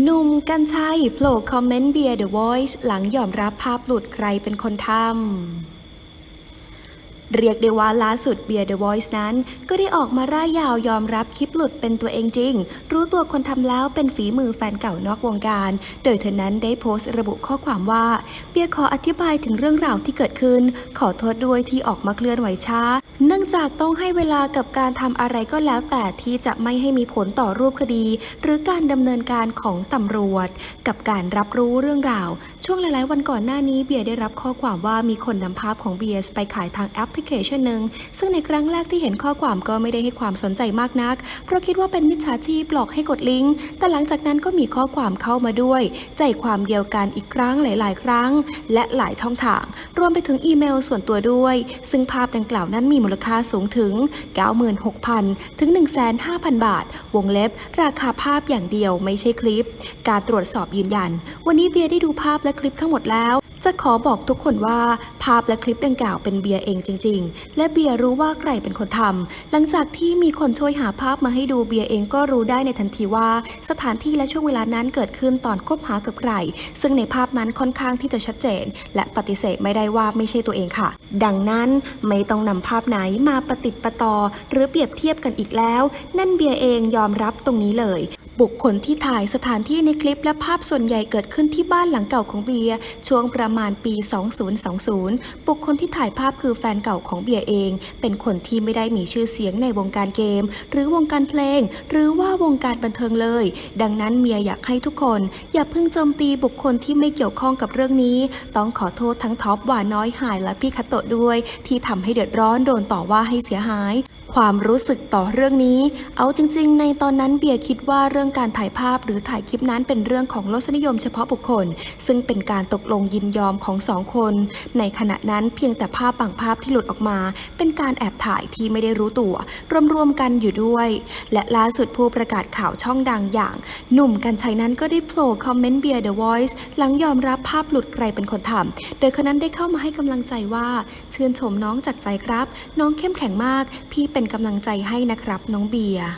หนุ่มกัญชัยโผล่คอมเมนต์เบียร์ The Voice หลังยอมรับภาพหลุดใครเป็นคนทำ เรียกได้ว่าล่าสุดเบียร์ The Voice นั้น ก็ได้ออกมาร่ายยาวยอมรับคลิปหลุดเป็นตัวเองจริง รู้ตัวคนทำแล้วเป็นฝีมือแฟนเก่านอกวงการ โดยเธอนั้นได้โพสต์ระบุข้อความว่า เบียร์ขออธิบายถึงเรื่องราวที่เกิดขึ้น ขอโทษด้วยที่ออกมาเคลื่อนไหวช้า เนื่องจากต้องให้เวลากับการทำอะไรก็แล้วแต่ที่จะไม่ให้มีผลต่อรูปคดี หรือการดำเนินการของตำรวจ กับการรับรู้เรื่องราวช่วงหลายๆ วันก่อนหน้านี้เบียร์ได้รับข้อความว่ามีคนนำภาพของเบียร์ไปขายทางแอปพลิเคชันหนึ่ง ซึ่งในครั้งแรกที่เห็นข้อความก็ไม่ได้ให้ความสนใจมากนัก เพราะคิดว่าเป็นมิจฉาชีพหลอกให้กดลิงก์แต่หลังจากนั้นก็มีข้อความเข้ามาด้วย ใจความเดียวกันอีกครั้งหลาย ๆ ครั้ง และหลายช่องทาง วมไปถึงอีเมลส่วนตัวด้วย ซึ่งภาพดังกล่าวนั้นมีมูลค่าสูงถึง 96,000 ถึง 1,500,000 บาท วงเล็บ ราคาภาพอย่างเดียวไม่ใช่คลิป การตรวจสอบยืนยัน วันนี้เบียร์ได้ดูภาพและคลิปทั้งหมดแล้ว จะขอบอกทุกคนว่าภาพและคลิปดังกล่าวเป็นเบียร์เองจริง ๆ และเบียร์รู้ว่าใครเป็นคนทำหลังจากที่มีคนช่วยหาภาพมาให้ดูเบียร์เองก็รู้ได้ในทันทีว่า สถานที่และช่วงเวลานั้นเกิดขึ้นตอนคบหากับใคร ซึ่งในภาพนั้นค่อนข้างที่จะชัดเจน และปฏิเสธไม่ได้ว่าไม่ใช่ตัวเองค่ะ ดังนั้นไม่ต้องนำภาพไหนมาประติดประต่อหรือเปรียบเทียบกันอีกแล้ว นั่นเบียร์เองยอมรับตรงนี้เลย บุคคลที่ถ่ายสถานที่ในคลิปและภาพส่วนใหญ่เกิดขึ้นที่บ้านหลังเก่าของเบียร์ช่วงประมาณปี 2020 บุคคลที่ถ่ายภาพคือแฟนเก่าของเบียร์เอง เป็นคนที่ไม่ได้มีชื่อเสียงในวงการเกม หรือวงการเพลง หรือว่าวงการบันเทิงเลย ดังนั้นเมียอยากให้ทุกคน อย่าเพิ่งโจมตีบุคคลที่ไม่เกี่ยวข้องกับเรื่องนี้ ต้องขอโทษทั้งท็อปหวานน้อยหายและพี่คัตโตะด้วย ที่ทำให้เดือดร้อนโดนต่อว่าให้เสียหาย ความรู้สึกต่อเรื่องนี้ เอาจริง ๆ ในตอนนั้นเบียร์คิดว่าเรื่องการถ่ายภาพหรือถ่ายคลิปนั้นเป็นเรื่องของรสนิยมเฉพาะบุคคล ซึ่งเป็นการตกลงยินยอมของสองคน ในขณะนั้นเพียงแต่ภาพบางภาพที่หลุดออกมา เป็นการแอบถ่ายที่ไม่ได้รู้ตัว รวมๆกันอยู่ด้วย และล่าสุดผู้ประกาศข่าวช่องดังอย่าง หนุ่มกัญชัยนั้นก็ได้โผล่คอมเมนต์เบียร์ The Voice หลังยอมรับภาพหลุดใครเป็นคนทำโดยคนนั้นได้เข้ามาให้กำลังใจว่า ชื่นชมน้องจากใจครับ น้องเข้มแข็งมาก พี่เป็นเป็นกำลังใจให้นะครับน้องเบียร์